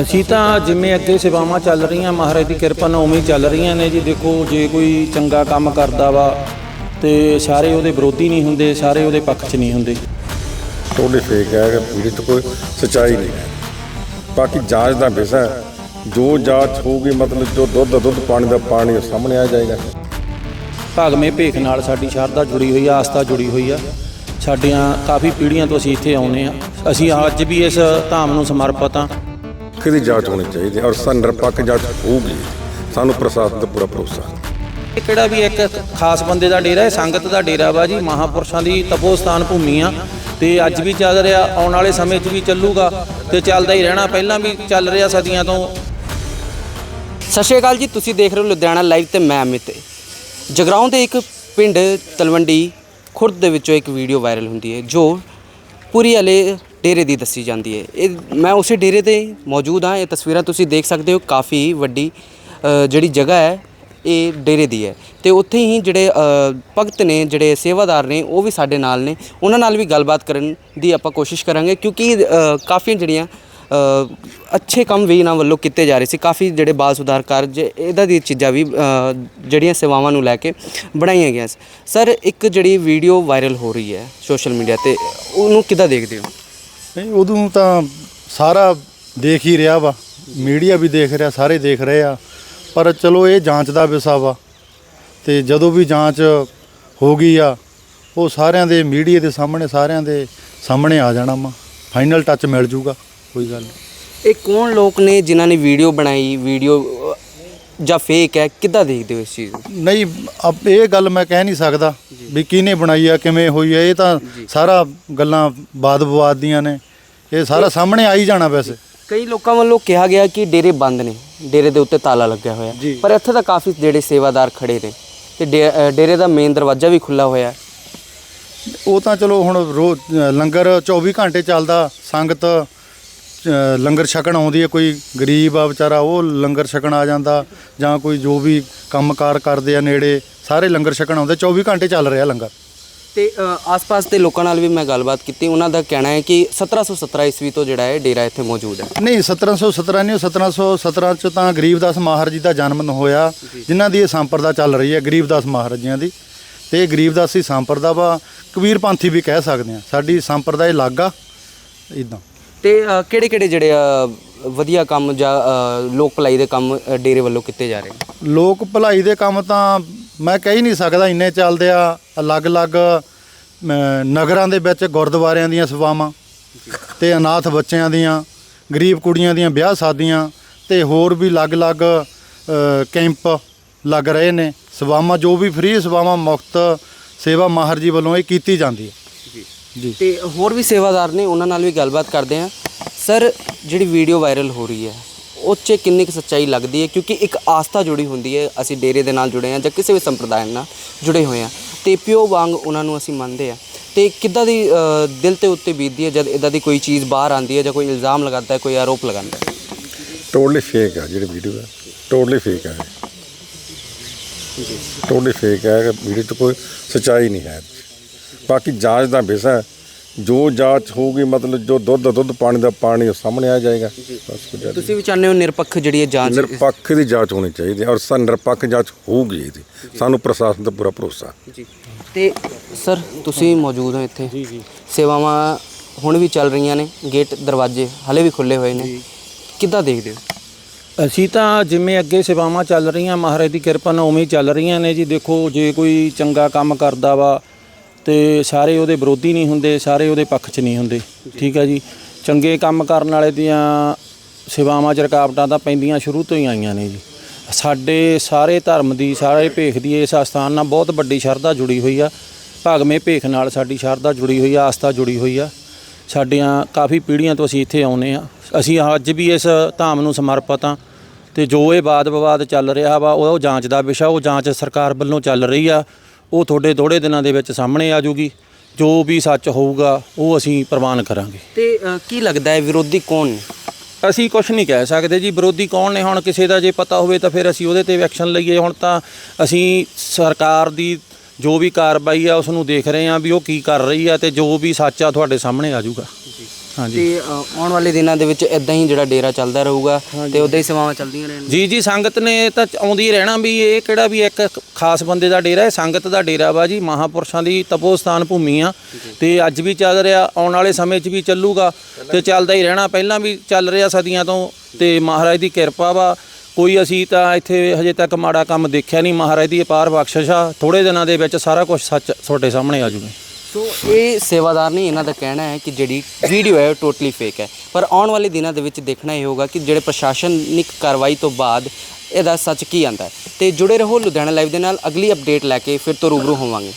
ਅਸੀਂ ਤਾਂ ਜਿਵੇਂ ਅੱਗੇ ਸੇਵਾਵਾਂ ਚੱਲ ਰਹੀਆਂ ਮਹਾਰਾਜ ਦੀ ਕਿਰਪਾ ਨਾਲ ਉਵੇਂ ਹੀ ਚੱਲ ਰਹੀਆਂ ਨੇ ਜੀ। ਦੇਖੋ ਜੇ ਕੋਈ ਚੰਗਾ ਕੰਮ ਕਰਦਾ ਵਾ ਤੇ ਸਾਰੇ ਉਹਦੇ ਵਿਰੋਧੀ ਨਹੀਂ ਹੁੰਦੇ ਸਾਰੇ ਉਹਦੇ ਪੱਖ 'ਚ ਨਹੀਂ ਹੁੰਦੇ। ਟੋਟਲੀ ਫੇਕ ਹੈ ਕਿ ਪੀੜਿਤ ਕੋਈ ਸਚਾਈ ਨਹੀਂ ਹੈ। ਬਾਕੀ ਜਾਂਚ ਦਾ ਵਿਸ਼ਾ ਹੈ। ਜੋ ਜਾਂਚ ਹੋਊਗੀ ਮਤਲਬ ਜੋ ਦੁੱਧ ਦਾ ਦੁੱਧ ਪਾਣੀ ਦਾ ਪਾਣੀ ਉਹ ਸਾਹਮਣੇ ਆ ਜਾਏਗਾ। ਭਾਗਮੇ ਭੇਖ ਨਾਲ ਸਾਡੀ ਸ਼ਰਧਾ ਜੁੜੀ ਹੋਈ ਆ ਆਸਥਾ ਜੁੜੀ ਹੋਈ ਆ। ਸਾਡੀਆਂ ਕਾਫੀ ਪੀੜ੍ਹੀਆਂ ਤੋਂ ਅਸੀਂ ਇੱਥੇ ਆਉਨੇ ਆ। ਅਸੀਂ ਅੱਜ ਵੀ ਇਸ ਧਾਮ ਨੂੰ ਸਮਰਪਿਤ ਆ ਕਿਹਦੀ ਜਾਂਚ ਹੋਣੀ ਚਾਹੀਦੀ ਹੈ ਔਰ ਸਨ ਨਿਰਪੱਖ ਜਾਂਚ ਹੋਊਗੀ। ਸਾਨੂੰ ਪ੍ਰਸ਼ਾਸਨ ਦਾ ਪੂਰਾ ਭਰੋਸਾ ਹੈ। ਇਹ ਕਿਹੜਾ ਵੀ ਇੱਕ ਖਾਸ ਬੰਦੇ ਦਾ ਡੇਰਾ ਹੈ ਸੰਗਤ ਦਾ ਡੇਰਾ ਵਾ ਜੀ ਮਹਾਪੁਰਸ਼ਾਂ ਦੀ ਤਪੋਸਥਾਨ ਭੂਮੀ ਆ। ਤੇ ਅੱਜ ਵੀ ਚੱਲ ਰਿਹਾ ਆਉਣ ਵਾਲੇ ਸਮੇਂ 'ਚ ਵੀ ਚੱਲੂਗਾ ਤੇ ਚੱਲਦਾ ਹੀ ਰਹਿਣਾ। ਪਹਿਲਾਂ ਵੀ ਚੱਲ ਰਿਹਾ ਸਦੀਆਂ ਤੋਂ। ਸਤਿ ਸ਼੍ਰੀ ਅਕਾਲ ਜੀ ਤੁਸੀਂ ਦੇਖ ਰਹੇ ਹੋ ਲੁਧਿਆਣਾ ਲਾਈਵ ਤੇ ਮੈਂ ਅਮਿਤ। ਜਗਰਾਉਂ ਦੇ ਇੱਕ ਪਿੰਡ ਤਲਵੰਡੀ ਖੁਰਦ ਦੇ ਵਿੱਚੋਂ ਇੱਕ ਵੀਡੀਓ ਵਾਇਰਲ ਹੁੰਦੀ ਹੈ ਜੋ ਪੂਰੀ ਵਾਲੇ ਡੇਰੇ ਦੀ ਦੱਸੀ ਜਾਂਦੀ ਹੈ। ਇਹ ਮੈਂ ਉਸੇ ਡੇਰੇ ਤੇ ਮੌਜੂਦ ਹਾਂ। ਇਹ ਤਸਵੀਰਾਂ ਤੁਸੀਂ ਦੇਖ ਸਕਦੇ ਹੋ। ਕਾਫੀ ਵੱਡੀ ਜਿਹੜੀ ਜਗ੍ਹਾ ਹੈ, ਇਹ ਡੇਰੇ ਦੀ ਹੈ। ਤੇ ਉੱਥੇ ਹੀ ਜਿਹੜੇ ਭਗਤ ਨੇ, ਜਿਹੜੇ ਸੇਵਾਦਾਰ ਨੇ, ਉਹ ਵੀ ਸਾਡੇ ਨਾਲ ਨੇ। ਉਹਨਾਂ ਨਾਲ ਵੀ ਗੱਲਬਾਤ ਕਰਨ ਦੀ ਆਪਾਂ ਕੋਸ਼ਿਸ਼ ਕਰਾਂਗੇ, ਕਿਉਂਕਿ ਕਾਫੀ ਜਿਹੜੀਆਂ ਅੱਛੇ ਕੰਮ ਵੀ ਇਹਨਾਂ ਵੱਲੋਂ ਕੀਤੇ ਜਾ ਰਹੇ ਸੀ। ਕਾਫੀ ਜਿਹੜੇ ਬਾਲ ਸੁਧਾਰ ਕਾਰਜ, ਇਹਦਾ ਦੀ ਚੀਜ਼ਾਂ ਵੀ ਜਿਹੜੀਆਂ ਸੇਵਾਵਾਂ ਨੂੰ ਲੈ ਕੇ ਬਣਾਈਆਂ ਗਈਆਂ ਸੀ। ਸਰ, ਇੱਕ ਜਿਹੜੀ ਵੀਡੀਓ ਵਾਇਰਲ ਹੋ ਰਹੀ ਹੈ ਸੋਸ਼ਲ ਮੀਡੀਆ ਤੇ, ਉਹਨੂੰ ਕਿੱਦਾਂ ਦੇਖਦੇ ਹੋ? ਨਹੀਂ ਉਦੋਂ ਤਾਂ ਸਾਰਾ ਦੇਖ ਹੀ ਰਿਹਾ ਵਾ। ਮੀਡੀਆ ਵੀ ਦੇਖ ਰਿਹਾ ਸਾਰੇ ਦੇਖ ਰਹੇ ਆ। ਪਰ ਚਲੋ ਇਹ ਜਾਂਚ ਦਾ ਵਿਸ਼ਾ ਵਾ। ਤੇ ਜਦੋਂ ਵੀ ਜਾਂਚ ਹੋ ਗਈ ਆ ਉਹ ਸਾਰਿਆਂ ਦੇ ਮੀਡੀਆ ਦੇ ਸਾਹਮਣੇ ਸਾਰਿਆਂ ਦੇ ਸਾਹਮਣੇ ਆ ਜਾਣਾ ਵਾ। ਫਾਈਨਲ ਟੱਚ ਮਿਲ ਜੂਗਾ ਕੋਈ ਗੱਲ ਨਹੀਂ। ਇਹ ਕੌਣ ਲੋਕ ਨੇ ਜਿਨ੍ਹਾਂ ਨੇ ਵੀਡੀਓ ਬਣਾਈ ਵੀਡੀਓ ਜਾਂ ਫੇਕ ਹੈ? ਕਿੱਦਾਂ ਦੇਖਦੇ ਹੋ ਇਸ ਚੀਜ਼ ਨੂੰ? ਨਹੀਂ ਇਹ ਗੱਲ ਮੈਂ ਕਹਿ ਨਹੀਂ ਸਕਦਾ। ਵੀ ਕਿਹਨੇ ਬਣਾਈ ਆ ਕਿਵੇਂ ਹੋਈ ਆ ਇਹ ਤਾਂ ਸਾਰਾ ਗੱਲਾਂ ਬਾਦ ਵਿਵਾਦ ਦੀਆਂ ਨੇ। ਇਹ ਸਾਰਾ ਸਾਹਮਣੇ ਆ ਹੀ ਜਾਣਾ ਵੈਸੇ। ਕਈ ਲੋਕਾਂ ਵੱਲੋਂ ਕਿਹਾ ਗਿਆ ਕਿ ਡੇਰੇ ਬੰਦ ਨੇ ਡੇਰੇ ਦੇ ਉੱਤੇ ਤਾਲਾ ਲੱਗਿਆ ਹੋਇਆ। ਪਰ ਇੱਥੇ ਤਾਂ ਕਾਫੀ ਜਿਹੜੇ ਸੇਵਾਦਾਰ ਖੜੇ ਨੇ ਤੇ ਡੇਰੇ ਦਾ ਮੇਨ ਦਰਵਾਜ਼ਾ ਵੀ ਖੁੱਲਾ ਹੋਇਆ। ਉਹ ਤਾਂ ਚਲੋ ਹੁਣ ਲੰਗਰ 24 ਘੰਟੇ ਚੱਲਦਾ ਸੰਗਤ ਲੰਗਰ ਛਕਣ ਆਉਂਦੀ ਹੈ ਕੋਈ ਗਰੀਬ ਆ ਵਿਚਾਰਾ ਉਹ ਲੰਗਰ ਛਕਣ ਆ ਜਾਂਦਾ ਜਾਂ ਕੋਈ ਜੋ ਵੀ ਕੰਮਕਾਰ ਕਰਦੇ ਆ ਨੇੜੇ ਸਾਰੇ ਲੰਗਰ ਛਕਣ ਆਉਂਦੇ 24 ਘੰਟੇ ਚੱਲ ਰਿਹਾ ਲੰਗਰ। ਤੇ ਆਸ-ਪਾਸ ਦੇ ਲੋਕਾਂ ਨਾਲ ਵੀ ਮੈਂ ਗੱਲਬਾਤ ਕੀਤੀ ਉਹਨਾਂ ਦਾ ਕਹਿਣਾ ਹੈ ਕਿ 1717 ਈਸਵੀ ਤੋਂ ਜਿਹੜਾ ਹੈ ਡੇਰਾ ਇੱਥੇ ਮੌਜੂਦ ਹੈ। ਨਹੀਂ 1717 ਨਹੀਂ ਉਹ 1717 ਚ ਤਾਂ ਗਰੀਬਦਾਸ ਮਹਾਰਾਜ ਜੀ ਦਾ ਜਨਮ ਹੋਇਆ ਜਿਨ੍ਹਾਂ ਦੀ ਇਹ ਸੰਪਰਦਾ ਚੱਲ ਰਹੀ ਹੈ ਗਰੀਬਦਾਸ ਮਹਾਰਾਜ ਜੀਆਂ ਦੀ। ਤੇ ਇਹ ਗਰੀਬਦਾਸੀ ਸੰਪਰਦਾ ਵਾ ਕਬੀਰ ਪੰਥੀ ਵੀ ਕਹਿ ਸਕਦੇ ਆ ਸਾਡੀ ਸੰਪਰਦਾ ਇਹ ਲੱਗ ਆ ਇਦਾਂ ਤੇ ਕਿਹੜੇ-ਕਿਹੜੇ ਜਿਹੜੇ ਅ, ਵਧੀਆ ਕੰਮ ਜਾਂ ਅ, ਲੋਕ ਭਲਾਈ ਦੇ ਕੰਮ ਅ, ਡੇਰੇ ਵੱਲੋਂ ਕੀਤੇ ਜਾ ਰਹੇ ਨੇ? ਲੋਕ ਭਲਾਈ ਦੇ ਕੰਮ ਤਾਂ ਮੈਂ ਕਹਿ ਹੀ ਨਹੀਂ ਸਕਦਾ ਇੰਨੇ ਚੱਲਦੇ ਆ ਅਲੱਗ-ਅਲੱਗ ਅਮ, ਨਗਰਾਂ ਦੇ ਵਿੱਚ ਗੁਰਦੁਆਰਿਆਂ ਦੀਆਂ ਸੇਵਾਵਾਂ ਤੇ ਅਨਾਥ ਬੱਚਿਆਂ ਦੀਆਂ ਗਰੀਬ ਕੁੜੀਆਂ ਦੀਆਂ ਵਿਆਹ ਸ਼ਾਦੀਆਂ ਤੇ ਹੋਰ ਵੀ ਅਲੱਗ-ਅਲੱਗ ਅ, ਕੈਂਪ ਲੱਗ ਰਹੇ ਨੇ। ਸੇਵਾਵਾਂ ਜੋ ਵੀ ਫ੍ਰੀ ਸੇਵਾਵਾਂ ਮੁਫਤ ਸੇਵਾ ਮਾਹਰ ਜੀ ਵੱਲੋਂ ਇਹ ਕੀਤੀ ਜਾਂਦੀ ਹੈ। ਜੀ। ਤੇ ਹੋਰ ਵੀ ਸੇਵਾਦਾਰ ਨੇ ਉਹਨਾਂ ਨਾਲ ਵੀ ਗੱਲਬਾਤ ਕਰਦੇ ਹਾਂ। ਸਰ ਜਿਹੜੀ ਵੀਡੀਓ ਵਾਇਰਲ ਹੋ ਰਹੀ ਹੈ ਉਹ 'ਚ ਕਿੰਨੀ ਕੁ ਸੱਚਾਈ ਲੱਗਦੀ ਹੈ? ਕਿਉਂਕਿ ਇੱਕ ਆਸਥਾ ਜੁੜੀ ਹੁੰਦੀ ਹੈ ਅਸੀਂ ਡੇਰੇ ਦੇ ਨਾਲ ਜੁੜੇ ਹਾਂ ਜਾਂ ਕਿਸੇ ਵੀ ਸੰਪਰਦਾਇ ਨਾਲ ਜੁੜੇ ਹੋਏ ਹਾਂ। ਤੇ ਪਿਓ ਵਾਂਗ ਉਹਨਾਂ ਨੂੰ ਅਸੀਂ ਮੰਨਦੇ ਹਾਂ। ਤੇ ਕਿੱਦਾਂ ਦੀ ਅ, ਦਿਲ ਤੇ ਉੱਤੇ ਬੀਤਦੀ ਹੈ ਜਦ ਇਦਾਂ ਦੀ ਕੋਈ ਚੀਜ਼ ਬਾਹਰ ਆਉਂਦੀ ਹੈ ਜਾਂ ਕੋਈ ਇਲਜ਼ਾਮ ਲਗਾਉਂਦਾ ਹੈ ਕੋਈ ਆਰੋਪ ਲਗਾਉਂਦਾ ਹੈ? ਟੋਟਲੀ ਫੇਕ ਹੈ ਜਿਹੜੀ ਵੀਡੀਓ ਹੈ। ਟੋਟਲੀ ਫੇਕ ਹੈ ਟੋਟਲੀ ਫੇਕ ਹੈ ਕਿ ਵੀਡੀਓ 'ਚ ਕੋਈ ਸਚਾਈ ਨਹੀਂ ਹੈ। ਬਾਕੀ ਜਾਂਚ ਦਾ ਵਿਸ਼ਾ ਹੈ। ਜੋ ਜਾਂਚ ਹੋਊਗੀ ਮਤਲਬ ਜੋ ਦੁੱਧ ਦਾ ਦੁੱਧ ਪਾਣੀ ਦਾ ਪਾਣੀ ਉਹ ਸਾਹਮਣੇ ਆ ਜਾਏਗਾ। ਬਸ ਕੁਝ ਜ਼ਿਆਦਾ ਤੁਸੀਂ ਵੀ ਚਾਹੁੰਦੇ ਹੋ ਨਿਰਪੱਖ ਜਿਹੜੀ ਹੈ ਜਾਂਚ ਨਿਰਪੱਖ ਦੀ ਜਾਂਚ ਹੋਣੀ ਚਾਹੀਦੀ ਹੈ ਔਰ ਸਨ ਨਿਰਪੱਖ ਜਾਂਚ ਹੋਊਗੀ ਇਹਦੀ। ਸਾਨੂੰ ਪ੍ਰਸ਼ਾਸਨ ਦਾ ਪੂਰਾ ਭਰੋਸਾ। ਹੈ ਜੀ। ਤੇ ਸਰ ਤੁਸੀਂ ਮੌਜੂਦ ਹੋ ਇੱਥੇ। ਜੀ ਜੀ। ਸੇਵਾਵਾਂ ਹੁਣ ਵੀ ਚੱਲ ਰਹੀਆਂ ਨੇ। ਗੇਟ ਦਰਵਾਜ਼ੇ ਹਲੇ ਵੀ ਖੁੱਲੇ ਹੋਏ ਨੇ। ਕਿੱਦਾਂ ਦੇਖਦੇ ਹੋ? ਅਸੀਂ ਤਾਂ ਜਿਵੇਂ ਅੱਗੇ ਸੇਵਾਵਾਂ ਚੱਲ ਰਹੀਆਂ ਮਹਾਰਾਜ ਦੀ ਕਿਰਪਾ ਨਾਲ ਉਵੇਂ ਹੀ ਚੱਲ ਰਹੀਆਂ ਨੇ ਜੀ। ਦੇਖੋ ਜੇ ਕੋਈ ਚੰਗਾ ਕੰਮ ਕਰਦਾ ਵਾ ਤੇ ਸਾਰੇ ਉਹਦੇ ਵਿਰੋਧੀ ਨਹੀਂ ਹੁੰਦੇ ਸਾਰੇ ਉਹਦੇ ਪੱਖ 'ਚ ਨਹੀਂ ਹੁੰਦੇ। ਠੀਕ ਹੈ ਜੀ? ਚੰਗੇ ਕੰਮ ਕਰਨ ਵਾਲੇ ਦੀਆਂ ਸੇਵਾਵਾਂ 'ਚ ਰੁਕਾਵਟਾਂ ਤਾਂ ਪੈਂਦੀਆਂ ਸ਼ੁਰੂ ਤੋਂ ਹੀ ਆਈਆਂ ਨੇ ਜੀ। ਸਾਡੇ ਸਾਰੇ ਧਰਮ ਦੀ ਸਾਰੇ ਭੇਖ ਦੀ ਇਸ ਅਸਥਾਨ ਨਾਲ ਬਹੁਤ ਵੱਡੀ ਸ਼ਰਧਾ ਜੁੜੀ ਹੋਈ ਆ। ਭਾਗਮੇ ਭੇਖ ਨਾਲ ਸਾਡੀ ਸ਼ਰਧਾ ਜੁੜੀ ਹੋਈ ਆ ਆਸਥਾ ਜੁੜੀ ਹੋਈ ਆ। ਸਾਡੀਆਂ ਕਾਫੀ ਪੀੜ੍ਹੀਆਂ ਤੋਂ ਅਸੀਂ ਇੱਥੇ ਆਉਨੇ ਆ ਅਸੀਂ ਅੱਜ ਵੀ ਇਸ ਧਾਮ ਨੂੰ ਸਮਰਪਿਤ ਆ ਤੇ ਜੋ ਇਹ ਵਾਦ ਵਿਵਾਦ ਚੱਲ ਰਿਹਾ ਵਾ ਉਹ ਜਾਂਚ ਦਾ ਵਿਸ਼ਾ ਉਹ ਜਾਂਚ ਸਰਕਾਰ ਵੱਲੋਂ ਚੱਲ ਰਹੀ ਆ। ਉਹ ਤੁਹਾਡੇ ਥੋੜੇ ਦਿਨਾਂ ਦੇ ਵਿੱਚ ਸਾਹਮਣੇ ਆ ਜਾਊਗੀ। ਜੋ ਵੀ ਸੱਚ ਹੋਊਗਾ ਉਹ ਅਸੀਂ ਪ੍ਰਵਾਨ ਕਰਾਂਗੇ। ਤੇ ਅ, ਕੀ ਲੱਗਦਾ ਹੈ ਵਿਰੋਧੀ ਕੌਣ ਨੇ? ਅਸੀਂ ਕੁਝ ਨਹੀਂ ਕਹਿ ਸਕਦੇ ਜੀ। ਵਿਰੋਧੀ ਕੌਣ ਨੇ? ਹੁਣ ਕਿਸੇ ਦਾ ਜੇ ਪਤਾ ਹੋਵੇ ਤਾਂ ਫਿਰ ਅਸੀਂ ਉਹਦੇ ਤੇ ਐਕਸ਼ਨ ਲਈਏ। ਹੁਣ ਤਾਂ ਅਸੀਂ ਸਰਕਾਰ ਦੀ ਜੋ ਵੀ ਕਾਰਵਾਈ ਆ ਉਸ ਨੂੰ ਦੇਖ ਰਹੇ ਹਾਂ ਵੀ ਉਹ ਕੀ ਕਰ ਰਹੀ ਆ ਤੇ ਜੋ ਵੀ ਸੱਚ ਆ ਤੁਹਾਡੇ ਸਾਹਮਣੇ ਆ ਜਾਊਗਾ। ਹਾਂਜੀ ਤੇ ਅ, ਆਉਣ ਵਾਲੇ ਦਿਨਾਂ ਦੇ ਵਿੱਚ ਇਦਾਂ ਹੀ ਜਿਹੜਾ ਡੇਰਾ ਚੱਲਦਾ ਰਹੂਗਾ ਤੇ ਉਦਾਂ ਹੀ ਸੇਵਾਵਾਂ ਚੱਲਦੀਆਂ ਰਹਿਣਗੀਆਂ। ਜੀ ਜੀ ਸੰਗਤ ਨੇ ਤਾਂ ਆਉਂਦੀ ਰਹਿਣਾ ਵੀ ਇਹ ਕਿਹੜਾ ਵੀ ਇੱਕ ਖਾਸ ਬੰਦੇ ਦਾ ਡੇਰਾ ਹੈ ਸੰਗਤ ਦਾ ਡੇਰਾ ਵਾ ਜੀ ਮਹਾਪੁਰਸ਼ਾਂ ਦੀ ਤਪੋਸਥਾਨ ਭੂਮੀ ਆ। ਤੇ ਅੱਜ ਵੀ ਚੱਲ ਰਿਹਾ ਆਉਣ ਵਾਲੇ ਸਮੇਂ 'ਚ ਵੀ ਚੱਲੂਗਾ ਤੇ ਚੱਲਦਾ ਹੀ ਰਹਿਣਾ ਪਹਿਲਾਂ ਵੀ ਚੱਲ ਰਿਹਾ ਸਦੀਆਂ ਤੋਂ ਤੇ ਮਹਾਰਾਜ ਦੀ ਕਿਰਪਾ ਵਾ। ਕੋਈ ਅਸੀਂ ਤਾਂ ਇੱਥੇ ਹਜੇ ਤੱਕ ਮਾੜਾ ਕੰਮ ਦੇਖਿਆ ਨਹੀਂ ਮਹਾਰਾਜ ਦੀ ਅਪਾਰ ਬਖਸ਼ਿਸ਼ ਆ। ਥੋੜੇ ਦਿਨਾਂ ਦੇ ਵਿੱਚ ਸਾਰਾ ਕੁਝ ਸੱਚ ਤੁਹਾਡੇ ਸਾਹਮਣੇ ਆ ਜੂਗਾ ਸੋ ਇਹ ਸੇਵਾਦਾਰ ਨੇ ਇਹਨਾਂ ਦਾ ਕਹਿਣਾ ਹੈ ਕਿ ਜਿਹੜੀ ਵੀਡੀਓ ਹੈ ਉਹ ਟੋਟਲੀ ਫੇਕ ਹੈ। ਪਰ ਆਉਣ ਵਾਲੇ ਦਿਨਾਂ ਦੇ ਵਿੱਚ ਦੇਖਣਾ ਇਹ ਹੋਗਾ ਕਿ ਜਿਹੜੇ ਪ੍ਰਸ਼ਾਸਨਿਕ ਕਾਰਵਾਈ ਤੋਂ ਬਾਅਦ ਇਹਦਾ ਸੱਚ ਕੀ ਆਂਦਾ ਹੈ। ਤੇ ਜੁੜੇ ਰਹੋ ਲੁਧਿਆਣਾ ਲਾਈਵ ਦੇ ਨਾਲ, ਅਗਲੀ ਅਪਡੇਟ ਲੈ ਕੇ ਫਿਰ ਤੋਂ ਰੂਬਰੂ ਹੋਵਾਂਗੇ।